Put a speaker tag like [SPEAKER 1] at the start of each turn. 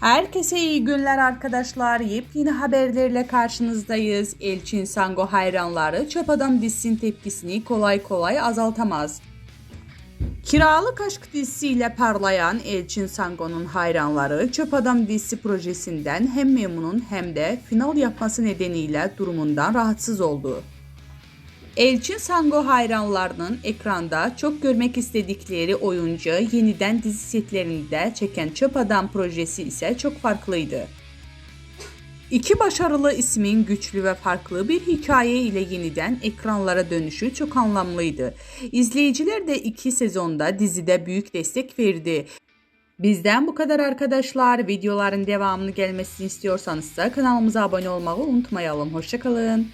[SPEAKER 1] Herkese iyi günler arkadaşlar. Yepyeni haberlerle karşınızdayız. Elçin Sango hayranları Çöp Adam dizisinin tepkisini kolay kolay azaltamaz. Kiralık Aşk dizisiyle parlayan Elçin Sango'nun hayranları Çöp Adam dizisi projesinden hem memnun hem de final yapması nedeniyle durumundan rahatsız oldu. Elçin Sango hayranlarının ekranda çok görmek istedikleri oyuncu yeniden dizi setlerinde çeken Çöp Adam projesi ise çok farklıydı. İki başarılı ismin güçlü ve farklı bir hikaye ile yeniden ekranlara dönüşü çok anlamlıydı. İzleyiciler de iki sezonda dizide büyük destek verdi. Bizden bu kadar arkadaşlar. Videoların devamını gelmesini istiyorsanız da kanalımıza abone olmayı unutmayalım. Hoşçakalın.